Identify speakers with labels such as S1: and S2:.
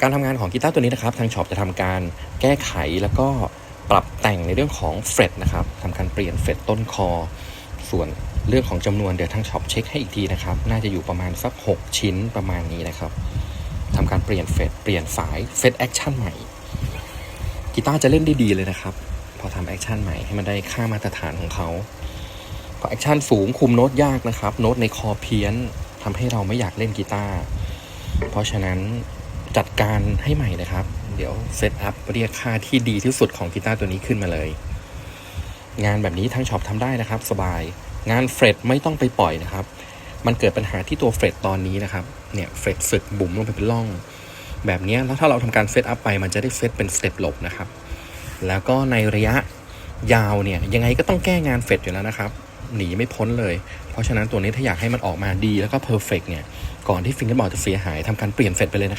S1: การทำงานของกีตาร์ตัวนี้นะครับทางช็อปจะทำการแก้ไขแล้วก็ปรับแต่งในเรื่องของเฟรตนะครับทำการเปลี่ยนเฟรตต้นคอ ส่วนเรื่องของจำนวนเดี๋ยวทางช็อปเช็คให้อีกทีนะครับ น่าจะอยู่ประมาณสัก 6 ชิ้นประมาณนี้นะครับทำการเปลี่ยนเฟรตเปลี่ยนสายเฟรตแอคชั่นใหม่กีตาร์จะเล่นได้ดีเลยนะครับ พอทำแอคชั่นใหม่ให้มันได้ค่ามาตรฐานของเขาพอแอคชั่นสูงคุมโน้ตยากนะครับ โน้ตในคอเพี้ยนทำให้เราไม่อยากเล่นกีตาร์เพราะฉะนั้น จัดการให้ใหม่นะครับ เดี๋ยวเซตอัพเรียกค่าที่ดีที่สุดของกีตาร์ตัวนี้ขึ้นมาเลย งานแบบนี้ทั้งช็อปทำได้นะครับ สบาย งานเฟรตไม่ต้องไปปล่อยนะครับ มันเกิดปัญหาที่ตัวเฟรตตอนนี้นะครับ เนี่ยเฟรตสึกบุ๋มลงไปเป็นร่อง แบบนี้แล้วถ้าเราทำการเซตอัพไปมันจะได้เซตเป็นสเต็ปหลบนะครับ แล้วก็ในระยะยาวเนี่ยยังไงก็ต้องแก้งานเฟรตอยู่แล้วนะครับ หนีไม่พ้นเลย เพราะฉะนั้นตัวนี้ถ้าอยากให้มันออกมาดีแล้วก็เพอร์เฟกเนี่ย ก่อนที่ฟิงเกอร์บอร์ดจะเสียหายทำการเปลี่ยนเฟรตไปเลยนะครับ